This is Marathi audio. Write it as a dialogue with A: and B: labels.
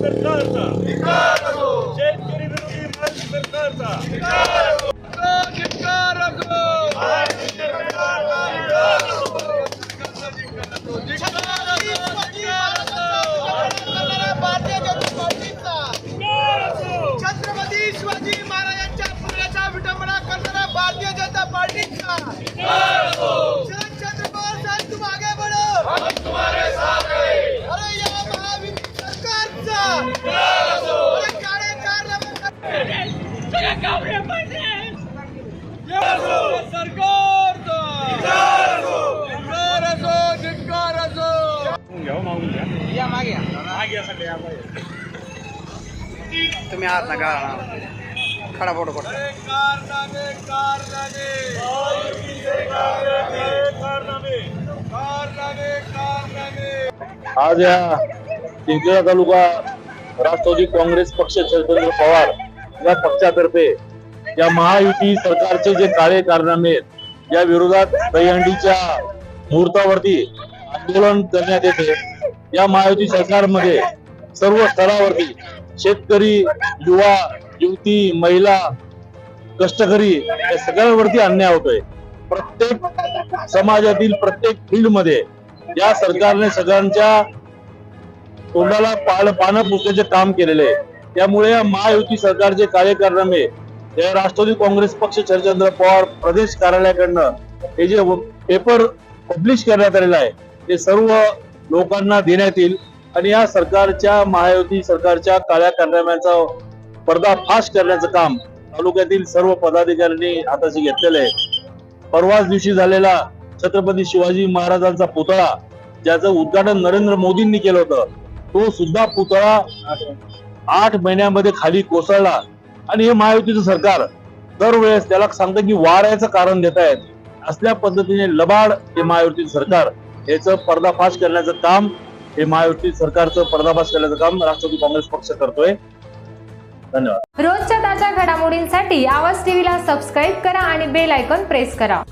A: सरकारचा
B: असो धिक्कार असो
C: तुम्ही आहात ना गाळा खडा फोटो फोटो
B: कारनामे कारनामे
A: कारनामे
B: कारनामे कारनामे
D: आज या चिंचोळा तालुका राष्ट्रवादी काँग्रेस पक्ष शरद पवार या पक्षातर्फे या महायुती सरकारचे जे काळे कारनामे आहेत या विरोधात दहीहंडीच्या मुहूर्तावरती आंदोलन करण्यात येते. या महायुती सरकारमध्ये सर्व स्तरावरती शेतकरी युवा युवती महिला कष्टकरी या सगळ्यांवरती अन्याय होतोय. प्रत्येक समाजातील प्रत्येक फील्डमध्ये या सरकारने सगळ्यांच्या तोंडाला पाल पानं पुसण्याचे काम केलेले आहे. त्यामुळे या महायुती सरकारचे काळे या राष्ट्रवादी काँग्रेस पक्ष शरदचंद्र पवार प्रदेश कार्यालयाकडनं हे जे पेपर पब्लिश करण्यात आलेलं आहे ते सर्व लोकांना देण्यात येईल. आणि या सरकारच्या महायुती सरकारच्या काळ्या कारनाम्याचा पर्दाफाश करण्याचं काम तालुक्यातील सर्व पदाधिकाऱ्यांनी हाताशी घेतलेलं आहे. परवाच दिवशी झालेला छत्रपती शिवाजी महाराजांचा पुतळा ज्याचं उद्घाटन नरेंद्र मोदींनी केलं होतं तो सुद्धा पुतळा आठ महिन्यामध्ये खाली कोसळला. आणि हे महायुतीचं सरकार दरवेळेस त्याला सांगतं की वाऱ्याचं कारण देत आहेत. असल्या पद्धतीने लबाड हे महायुतीचं सरकार याचं पर्दाफाश करण्याचं काम हे महायुती सरकारचं पर्दाफाश करण्याचं काम राष्ट्रवादी काँग्रेस पक्ष करतोय. धन्यवाद.
E: रोजच्या ताज्या घडामोडींसाठी आवाज टीव्हीला सबस्क्राईब करा आणि बेल आयकॉन प्रेस करा.